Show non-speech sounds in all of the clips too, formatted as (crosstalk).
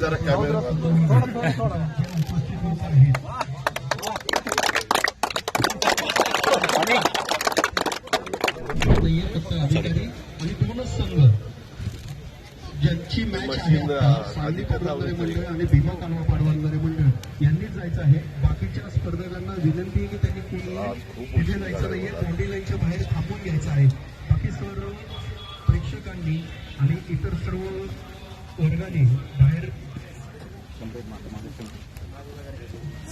जरा कॅमेरा आणि पूर्ण संघ ज्यांची मॅच आहे मंडळ आणि भीमा कालवा पाटबंधारे मंडळ यांनीच जायचं आहे. बाकीच्या स्पर्धकांना विनंती आहे की त्यांनी कोणी तिथे जायचं नाहीये कोंडी लाईनच्या बाहेर थांबून घ्यायचं आहे. बाकी सर्व प्रेक्षकांनी आणि इतर सर्व वर्गाने बाहेर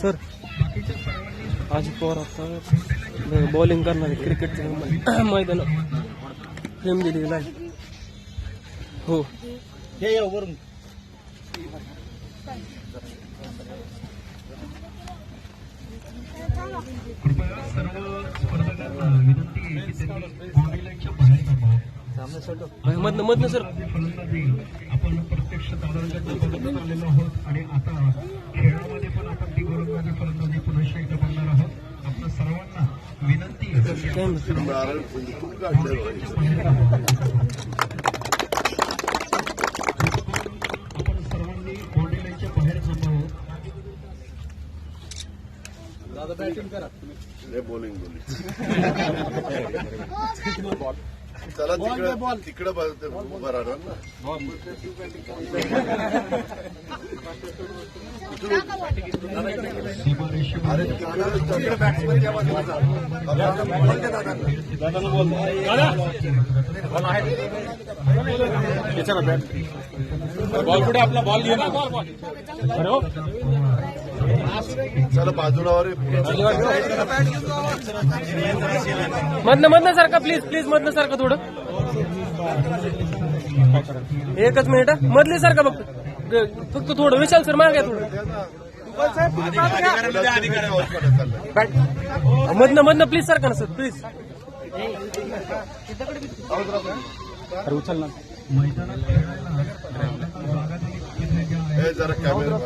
सर अजित पवार आता बॉलिंग करणार आहे क्रिकेटचं मैदानात (coughs) फ्रेम दिलेला आहे. हो. कृपया सर्व स्पर्धकांना विनंती आहे की त्यांनी कोंडी लाईनच्या बाहेर थांबावं मधनं मधनं सर. आपण दादांकडनं बघत आलेलो आहोत आणि आता खेळामध्ये पण आपण ती गोलंदाजी फलंदाजी पुन्हा एकदा बघणार आहोत. आपल्या सर्वांना विनंती आहे की आपण सर्व नारळ फुंकून काढलं पाहिजे बाहेर थांबावं. आपण सर्वांनी बाहेर थांबावं नाही बॉलिंग बॉलिंग (laughs) चला तिकडं तिकडं बघ- उभं राहणार ना सीमारेषेवर अरे तिकडं बॅट्समॅन बॉल कुठे आपला बॉल घे ना बॉल बॉल हो चला बाजूला मधनं मधनं सारखा प्लीज प्लीज मधनं सारखं थोडं. एकच मिनिट. मधले सारखं बघ. ग- फक्त थोडं विशाल सर मागे थोडं. मधनं मधनं प्लीज सारखं ना सर प्लीज अरे उचल ना. हे जरा कॅमेरा